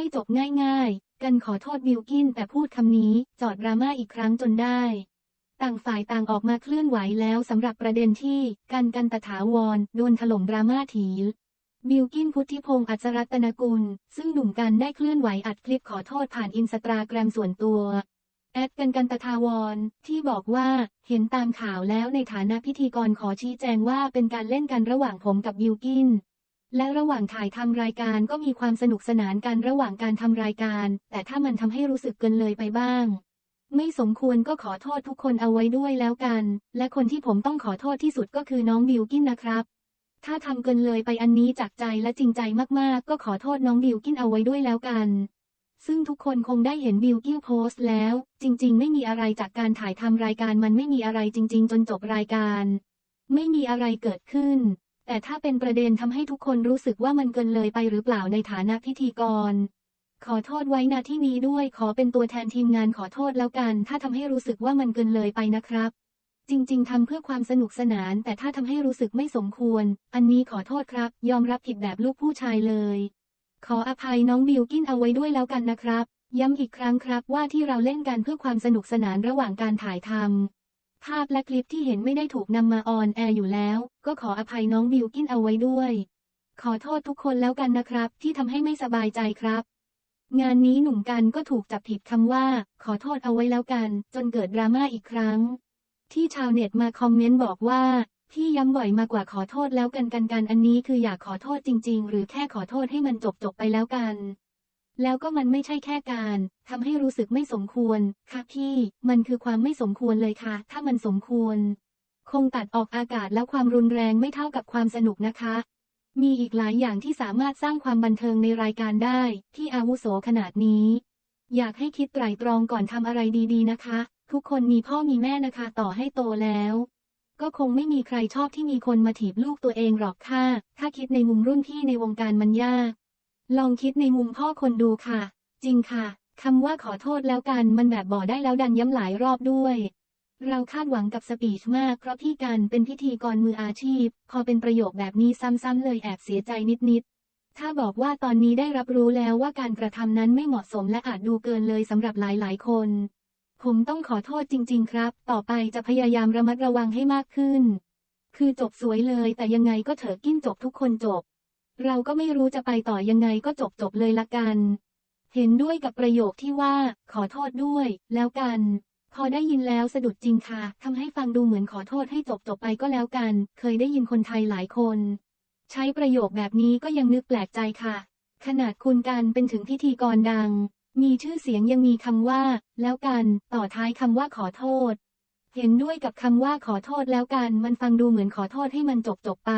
ไม่จบง่ายๆ กันขอโทษบิลกินแต่พูดคำนี้ จอดดราม่าอีกครั้งจนได้ ต่างฝ่ายต่างออกมาเคลื่อนไหวแล้วสำหรับประเด็นที่กันกันตถาวรโดนถล่มดราม่าถีบิลกินพุทธิพงศ์อัจรัตนกุล ซึ่งหนุ่มกันได้เคลื่อนไหวอัดคลิปขอโทษผ่านอินสตาแกรมส่วนตัว แอดกันกันตถาวร ที่บอกว่าเห็นตามข่าวแล้วในฐานะพิธีกรขอชี้แจงว่าเป็นการเล่นกันระหว่างผมกับบิลกิน และระหว่างถ่ายทำรายการก็มีความสนุกสนานกันระหว่างการทำรายการ แต่ถ้ามันทำให้รู้สึกเกินเลยไปบ้าง ไม่สมควรก็ขอโทษทุกคนเอาไว้ด้วยแล้วกัน และคนที่ผมต้องขอโทษที่สุดก็คือน้องบิลกินนะครับ ถ้าทำเกินเลยไปอันนี้จากใจและจริงใจมากๆ ก็ขอโทษน้องบิลกินเอาไว้ด้วยแล้วกันซึ่งทุกคนคงได้เห็นบิลกิ้นโพสต์แล้ว จริง ๆ ไม่มีอะไรจากการถ่ายทำรายการมันไม่มีอะไรจริง ๆ จนจบรายการ ไม่มีอะไรเกิดขึ้น แต่ถ้าเป็นประเด็นทำให้ทุกคนรู้สึกว่ามันเกินเลยไปหรือเปล่าในฐานะพิธีกร ขอโทษไว้ณที่นี้ด้วยขอเป็นตัวแทนทีมงานขอโทษแล้วกัน ถ้าทำให้รู้สึกว่ามันเกินเลยไปนะครับ จริง ๆทำเพื่อความสนุกสนาน แต่ถ้าทำให้รู้สึกไม่สมควร อันนี้ขอโทษครับ ยอมรับผิดแบบลูกผู้ชายเลย ขออภัยน้องบิวกินเอาไว้ด้วยแล้วกันนะครับ ย้ำอีกครั้งครับว่าที่เราเล่นกันเพื่อความสนุกสนานระหว่างการถ่ายทำ ภาพและคลิปที่เห็นไม่ได้ถูกนำมาออนแอร์อยู่แล้ว ก็ขออภัยน้องบิวกินเอาไว้ด้วย ขอโทษทุกคนแล้วกันนะครับ ที่ทำให้ไม่สบายใจครับ งานนี้หนุ่มกันก็ถูกจับผิดคำว่า ขอโทษเอาไว้แล้วกัน จนเกิดดราม่าอีกครั้ง ที่ชาวเน็ตมาคอมเมนต์บอกว่าพี่ย้ำบ่อยมากกว่าขอโทษแล้วกันกันกันอันนี้คืออยากขอโทษจริง ๆ หรือแค่ขอโทษให้มันจบจบไปแล้วกัน แล้วก็มันไม่ใช่แค่การทำให้รู้สึกไม่สมควร ค่ะพี่ มันคือความไม่สมควรเลยค่ะ ถ้ามันสมควร คงตัดออกอากาศแล้วความรุนแรงไม่เท่ากับความสนุกนะคะ มีอีกหลายอย่างที่สามารถสร้างความบันเทิงในรายการได้ ที่อาวุโสขนาดนี้ อยากให้คิดไตร่ตรองก่อนทำอะไรดีๆนะคะ ทุกคนมีพ่อมีแม่นะคะ ต่อให้โตแล้ว ก็คงไม่มีใครชอบที่มีคนมาถีบลูกตัวเองหรอกค่ะ ถ้าคิดในมุมรุ่นพี่ในวงการมันยาก ลองคิดในมุมพ่อคนดูค่ะ จริงค่ะคำว่าขอโทษแล้วกันมันแบบบ่อได้แล้วดันย้ำหลายรอบด้วย เราคาดหวังกับสปีชมากเพราะพี่กันเป็นพิธีกรมืออาชีพ พอเป็นประโยคแบบนี้ซ้ำๆเลยแอบเสียใจนิดๆ ถ้าบอกว่าตอนนี้ได้รับรู้แล้วว่าการกระทำนั้นไม่เหมาะสมและอาจดูเกินเลยสำหรับหลายๆ คน ผมต้องขอโทษจริง ๆ ครับ ต่อไปจะพยายามระมัดระวังให้มากขึ้น คือจบสวยเลยแต่ยังไงก็เถอะกิ้นจบทุกคนจบ เราก็ไม่รู้จะไปต่อยังไงก็จบจบเลยละกัน เห็นด้วยกับประโยคที่ว่า ขอโทษด้วย แล้วกัน พอได้ยินแล้วสะดุดจริงค่ะทำให้ฟังดูเหมือนขอโทษให้จบจบไปก็แล้วกัน เคยได้ยินคนไทยหลายคน ใช้ประโยคแบบนี้ก็ยังนึกแปลกใจค่ะ ขนาดคุณกันเป็นถึงพิธีกรดัง มีชื่อเสียงยังมีคำว่า แล้วกัน ต่อท้ายคำว่าขอโทษ เห็นด้วยกับคำว่าขอโทษแล้วกัน มันฟังดูเหมือนขอโทษให้มันจบจบไป